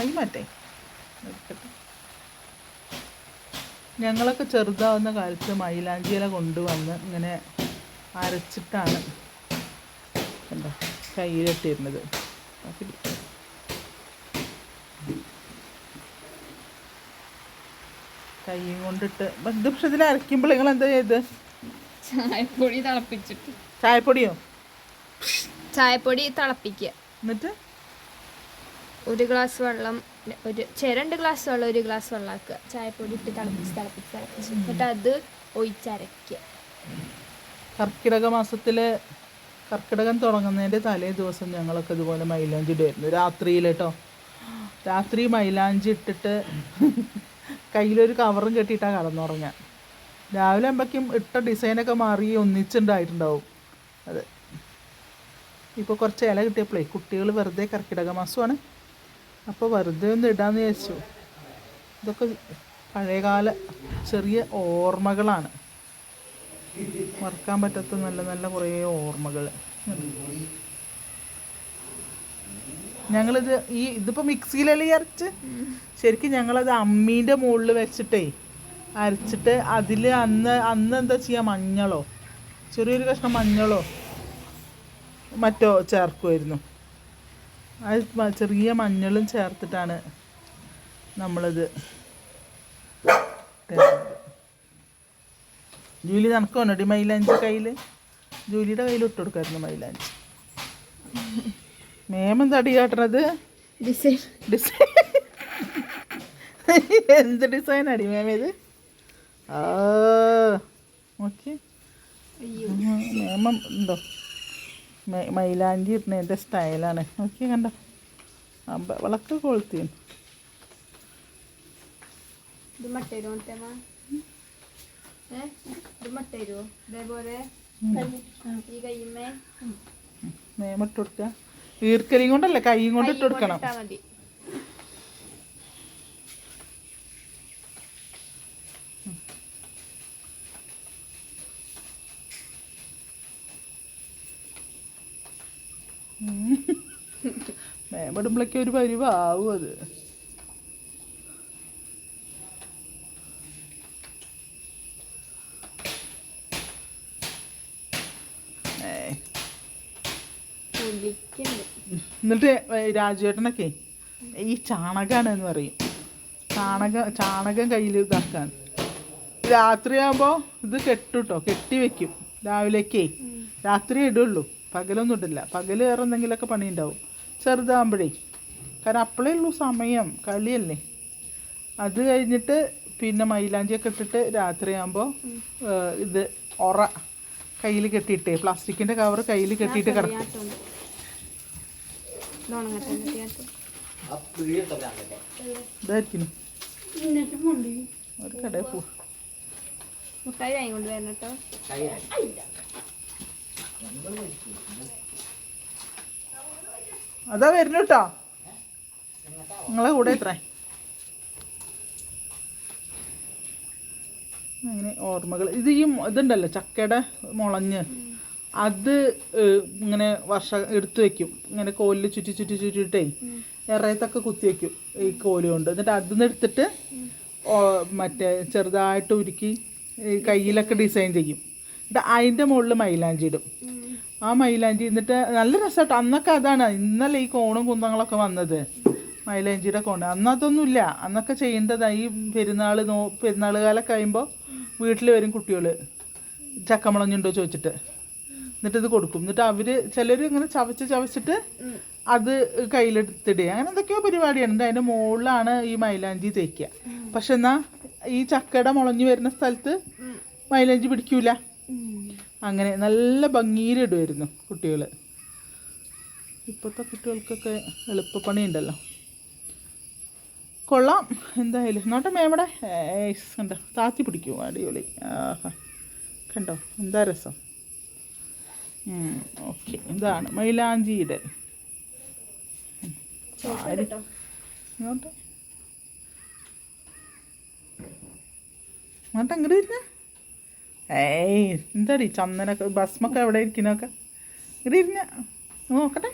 കൈ മാറ്റേ എടുക്കട്ടെ. ഞങ്ങളൊക്കെ ചെറുതാവുന്ന കാലത്ത് മൈലാഞ്ചി ഇല കൊണ്ടുവന്ന് ഇങ്ങനെ അരച്ചിട്ടാണ് എന്താ കയ്യിലിട്ടിരുന്നത് കൈയും കൊണ്ടിട്ട് ഇത് പക്ഷെ ഇതിൽ അരയ്ക്കുമ്പോൾ നിങ്ങൾ എന്താ ചെയ്ത്? ചായപ്പൊടി തിളപ്പിച്ചിട്ട്. ചായപ്പൊടിയോ? ചായപ്പൊടി തിളപ്പിക്കുക. എന്നിട്ട്? ഒരു ഗ്ലാസ് വെള്ളം ഒരു ചെ- രണ്ട് ഗ്ലാസ് വെള്ളം ഒരു ഗ്ലാസ് വെള്ളം ആക്കുക. ചായപ്പൊടി ഇട്ട് തിളപ്പിച്ച് തിളപ്പിച്ച് തിളപ്പിച്ച്. എന്നിട്ട് അത് ഒഴിച്ചരയ്ക്കുക. കർക്കിടക മാസത്തിലെ കർക്കിടകം തുടങ്ങുന്നതിന്റെ തലേ ദിവസം ഞങ്ങളൊക്കെ ഇതുപോലെ മൈലാഞ്ചി ഇടുമായിരുന്നു. രാത്രിയിൽ കേട്ടോ രാത്രി മൈലാഞ്ചി ഇട്ടിട്ട് കയ്യിലൊരു കവറും കെട്ടിയിട്ടാണ് കടന്നുറങ്ങാൻ. രാവിലെ ആകുമ്പോഴേക്കും ഇട്ട ഡിസൈനൊക്കെ മാറി ഒന്നിച്ചുണ്ടായിട്ടുണ്ടാവും. അത്. ഇപ്പോൾ കുറച്ച് ഇല കിട്ടിയപ്പോഴേ കുട്ടികൾ വെറുതെ കർക്കിടക മാസമാണ് അപ്പോൾ വെറുതെ ഒന്ന് ഇടാന്ന് വിചാരിച്ചു. ഇതൊക്കെ പഴയകാല ചെറിയ ഓർമ്മകളാണ്. മറക്കാൻ പറ്റാത്ത നല്ല നല്ല കുറേ ഓർമ്മകൾ. ഞങ്ങളിത് ഈ ഇതിപ്പോൾ മിക്സിയിലല്ലേ അരച്ച്? ശരിക്കും ഞങ്ങളത് അമ്മീന്റെ മുകളിൽ വെച്ചിട്ടേ അരച്ചിട്ട് അതിൽ അന്ന് അന്ന് എന്താ ചെയ്യുക മഞ്ഞളോ? ചെറിയൊരു കഷ്ണം മഞ്ഞളോ? മറ്റോ ചേർക്കുമായിരുന്നു അത് ചെറിയ മഞ്ഞളും ചേർത്തിട്ടാണ് നമ്മളിത്. ജൂലി നടക്കുവാനോടി മൈലാഞ്ചി കയ്യിൽ ജൂലിയുടെ കയ്യിൽ ഇട്ട് കൊടുക്കായിരുന്നു മൈലാഞ്ചി. മേമം തടി കാട്ടണത്? ഡിസൈൻ ഡിസൈൻ എന്ത് ഡിസൈൻ അടി മേമ ഇത്? ആ ഓക്കെ മേമം ഉണ്ടോ മൈലാഞ്ചി ഇടുന്നതിന്റെ സ്റ്റൈലാണ്. നോക്കി കണ്ട. വിളക്ക് കൊളുത്തി കൊടുക്കുക ഈർക്കലിയും കൊണ്ടല്ലേ കൈയും കൊണ്ട് ഇട്ട് കൊടുക്കണം? ഇടുമ്പോഴേക്കും ഒരു പരിവാവും അത്. എന്നിട്ട് രാജുവേട്ടനൊക്കെ ഈ ചാണകമാണ് എന്ന് പറയും. ചാണകം ചാണകം കയ്യിൽ ഇതാക്കാൻ. രാത്രിയാകുമ്പോൾ ഇത് കെട്ടുട്ടോ കെട്ടി വെക്കും. രാവിലേക്കേ. രാത്രി ഇടുള്ളൂ. പകലൊന്നും ഇടില്ല. പകൽ വേറെ എന്തെങ്കിലുമൊക്കെ പണി ഉണ്ടാവും ചെറുതാകുമ്പോഴേ കാരണം അപ്പോഴേ ഉള്ളൂ സമയം കളിയല്ലേ. അത് കഴിഞ്ഞിട്ട് പിന്നെ മൈലാഞ്ചിയൊക്കെ ഇട്ടിട്ട് രാത്രിയാകുമ്പോൾ ഇത് ഒറ കയ്യിൽ കെട്ടിയിട്ടേ പ്ലാസ്റ്റിക്കിന്റെ കവർ കയ്യിൽ കെട്ടിയിട്ട് കിടക്കും. ഇതായിരിക്കും. ഒരു കടയിൽ പോ. മുട്ടായി കേട്ടോ. അതാ വരുന്നു കേട്ടോ നിങ്ങളെ കൂടെ എത്ര അങ്ങനെ ഓർമ്മകൾ. ഇത് ഈ ഇതുണ്ടല്ലോ ചക്കയുടെ മുളഞ്ഞ്. അത് ഇങ്ങനെ വർഷ എടുത്തു വെക്കും. ഇങ്ങനെ കോലിൽ ചുറ്റി ചുറ്റി ചുറ്റിട്ടേ ഇറയത്തൊക്കെ കുത്തി വെക്കും. ഈ കോൽ കൊണ്ട്. എന്നിട്ട് അതിൽ നിന്ന് എടുത്തിട്ട് മറ്റേ ചെറുതായിട്ട് ഉരുക്കി കയ്യിലൊക്കെ ഡിസൈൻ ചെയ്യും. എന്നിട്ട് അതിന്റെ മുകളിൽ മൈലാഞ്ചി ഇടും. ആ മൈലാഞ്ചി. എന്നിട്ട് നല്ല രസമായിട്ട് അന്നൊക്കെ അതാണ്. ഇന്നലെ ഈ കോണും കുന്തങ്ങളൊക്കെ വന്നത്. മൈലാഞ്ചിയുടെ കോണ്. അന്ന് അതൊന്നുമില്ല. അന്നൊക്കെ ചെയ്യേണ്ടത് ഈ പെരുന്നാൾ നോ പെരുന്നാൾ കാലം കഴിയുമ്പോൾ വീട്ടിൽ വരും കുട്ടികൾ ചക്കമുളഞ്ഞുണ്ടോ ചോദിച്ചിട്ട്. എന്നിട്ട് ഇത് കൊടുക്കും. എന്നിട്ട് അവർ ചിലർ ഇങ്ങനെ ചവച്ച് ചവച്ചിട്ട് അത് കയ്യിലെടുത്തിടുക. അങ്ങനെ എന്തൊക്കെയോ പരിപാടിയാണ്. എന്നിട്ട് അതിന്റെ മുകളിലാണ് ഈ മൈലാഞ്ചി തേക്കുക. പക്ഷെ എന്നാൽ ഈ ചക്കയുടെ മുളഞ്ഞു വരുന്ന സ്ഥലത്ത് മൈലാഞ്ചി പിടിക്കൂല. അങ്ങനെ നല്ല ഭംഗിയിലിടുമായിരുന്നു കുട്ടികൾ ഇപ്പോഴത്തെ കുട്ടികൾക്കൊക്കെ എളുപ്പപ്പണി ഉണ്ടല്ലോ കൊള്ളാം. എന്തായാലും. നോട്ടെ മേമടെ കണ്ടോ? താത്തി പിടിക്കും അടിപൊളി. ആഹാ. കണ്ടോ? എന്താ രസം? ഓക്കെ. ഇതാണ് മൈലാഞ്ചിയുടെ. നോട്ടെ. അങ്ങോട്ട് ഇരുന്ന ഏയ് എന്താടി ചന്ദനൊക്കെ ഭസ്മൊക്കെ എവിടെ ഇരിക്കുന്നൊക്കെ ഇവിടെ ഇരുന്ന നോക്കട്ടെ.